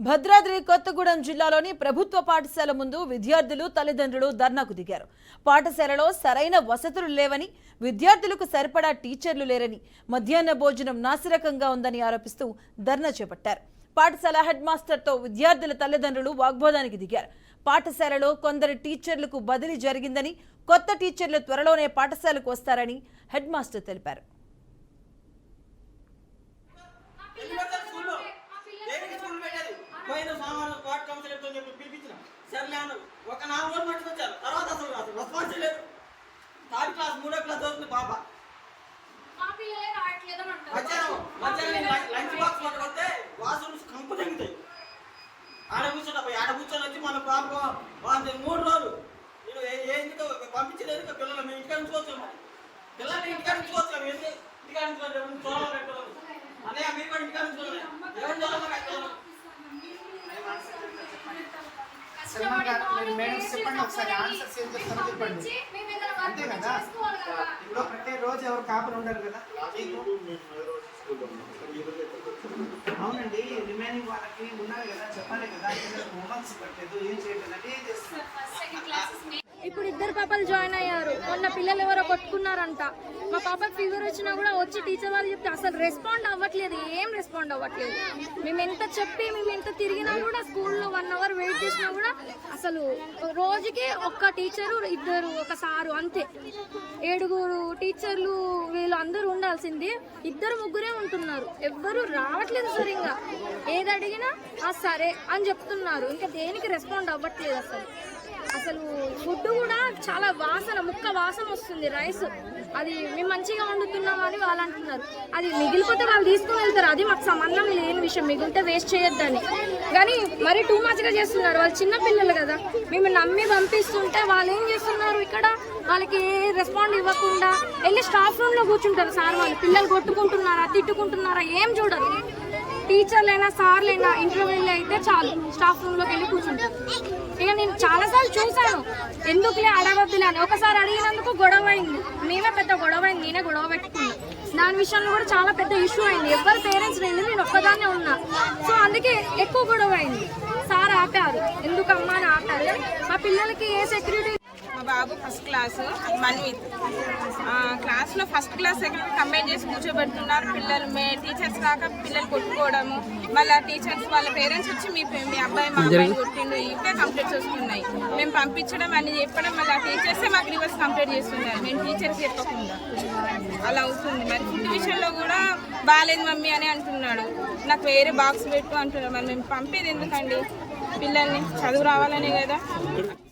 భద్రాద్రి కొత్తగూడెం జిల్లాలోని ప్రభుత్వ పాఠశాల ముందు విద్యార్థులు తల్లిదండ్రులు ధర్నాకు దిగారు. పాఠశాలలో సరైన వసతులు లేవని విద్యార్థులకు సరిపడా టీచర్లు లేరని మధ్యాహ్న భోజనం నాసిరకంగా ఉందని ఆరోపిస్తూ ధర్నా చేపట్టారు. పాఠశాల హెడ్ మాస్టర్తో విద్యార్థుల తల్లిదండ్రులు వాగ్వాదానికి దిగారు. పాఠశాలలో కొందరు టీచర్లకు బదిలీ జరిగిందని కొత్త టీచర్లు త్వరలోనే పాఠశాలకు వస్తారని హెడ్ మాస్టర్ తెలిపారు. కౌన్సిలర్తో చెప్పి పిలిపించిన. సర్లే అన్నారు ఒక నాలుగు రోజులు పట్టుకొచ్చారు. తర్వాత అసలు అసలు రెస్పాన్స్ లేదు. థర్డ్ క్లాస్ మూడో క్లాస్ చదువుతుంది పాప. మధ్యాహ్నం మధ్యాహ్నం లంచ్ బాక్స్ పట్టుకొస్తే వాసన కంపు తగ్గుతాయి ఆడ కూర్చొని పోయి ఆడ కూర్చొని వచ్చి మన పాప వాళ్ళు మూడు రోజులు నేను ఏ- ఏ ఎందుకు పంపించలేదు ఇంకా పిల్లలు. మేము ఇంటికాడ ఉంచుకోవచ్చు పిల్లల్ని ఇంటికాడ ఉంచుకోవచ్చు ఎందుకు ఇంటికాడ అన్నయ్య మీరు కూడా ఇంటికాడ సల్మాన్ గారు మీరు మేడం చెప్పండి ఒకసారి ఆన్సర్స్ ఏం చెప్తారో చెప్పండి. అంతే కదా. ఇప్పుడు ప్రతిరోజు ఎవరు కాపలు ఉండరు కదా? అవునండి రిమైనింగ్ వాళ్ళకి ఉన్నారు కదా చెప్పాలి కదా హోంవర్క్స్ పెట్టలేదు ఏం చేయట్లేదు అంటే ఇప్పుడు ఇద్దరు పాపలు జాయిన్ అయ్యారు. మొన్న పిల్లలు ఎవరో కొట్టుకున్నారంట. మా పాపకి ఫీవర్ వచ్చినా కూడా వచ్చి టీచర్ వాళ్ళు చెప్తే అసలు రెస్పాండ్ అవ్వట్లేదు. ఏం రెస్పాండ్ అవ్వట్లేదు? మేము ఎంత చెప్పి మేము ఎంత తిరిగినా కూడా స్కూల్లో వన్ అవర్ వెయిట్ చేసినా కూడా అసలు రోజుకి ఒక్క టీచరు ఇద్దరు ఒక సారు అంతే. ఏడుగురు టీచర్లు వీళ్ళు అందరూ ఉండాల్సింది ఇద్దరు ముగ్గురే ఉంటున్నారు. ఎవ్వరు రావట్లేదు సరిగా ఏది అడిగినా సరే అని చెప్తున్నారు. ఇంకా దేనికి రెస్పాండ్ అవ్వట్లేదు అసలు? అసలు ఫుడ్ కూడా చాలా వాసన ముక్క వాసన వస్తుంది రైస్ అది మేము మంచిగా వండుతున్నాం అని వాళ్ళు అంటున్నారు. అది మిగిలిపోతే వాళ్ళు తీసుకుని వెళ్తారు. అది మాకు సంబంధం లేని విషయం. మిగిలితే వేస్ట్ చేయొద్దని. కానీ మరి టూ మచ్గా చేస్తున్నారు. వాళ్ళు చిన్నపిల్లలు కదా. మేము నమ్మి పంపిస్తుంటే వాళ్ళు ఏం చేస్తున్నారు ఇక్కడ? వాళ్ళకి ఏ రెస్పాండ్ ఇవ్వకుండా వెళ్ళి స్టాఫ్ రూమ్లో కూర్చుంటారు సార్ వాళ్ళు? పిల్లలు కొట్టుకుంటున్నారా తిట్టుకుంటున్నారా? ఏం చూడరు. టీచర్లైనా సార్లైనా ఇంటర్వ్యూలు అయితే చాలు. స్టాఫ్ రూమ్లోకి వెళ్ళి కూర్చుంటారు. ఇక నేను చాలాసార్లు చూశాను. ఎందుకులే అడగద్దులే అని ఒకసారి అడిగినందుకు గొడవ అయింది. మేమే పెద్ద గొడవ అయింది. నేనే గొడవ పెట్టుకున్నాను దాని విషయంలో కూడా చాలా పెద్ద ఇష్యూ అయింది. ఎవరి పేరెంట్స్ లేదు నేను ఒక్కదాన్నే ఉన్నా. సో అందుకే ఎక్కువ గొడవ అయింది. సార్ ఆపారు. ఎందుకమ్మా అని ఆపారు. మా పిల్లలకి ఏ సెక్యూరిటీ మా బాబు ఫస్ట్ క్లాస్ మన్విత్. ఆ, క్లాస్లో ఫస్ట్ క్లాస్ సెకండ్ కంబైన్ చేసి కూర్చోబెడుతున్నారు పిల్లలు. మే టీచర్స్ కాక పిల్లలు కొట్టుకోవడము. మళ్ళీ టీచర్స్ వాళ్ళ పేరెంట్స్ వచ్చి మీ మీ అబ్బాయి మా అబ్బాయి కొట్టిండు ఇవే కంప్లైంట్స్ వస్తున్నాయి మేము పంపించడం అని చెప్పడం మళ్ళీ ఆ టీచర్సే మాకు రివర్స్ కంప్లైంట్ చేస్తున్నారు. మేము టీచర్స్ చెప్పకుండా. అలా అవుతుంది. మరి ఫుడ్ విషయంలో కూడా బాగాలేదు మమ్మీ అని అంటున్నాడు. నాకు వేరే బాక్స్ పెట్టు అంటున్నాడు. మరి మేము పంపేది ఎందుకండి? పిల్లల్ని చదువు రావాలనే కదా.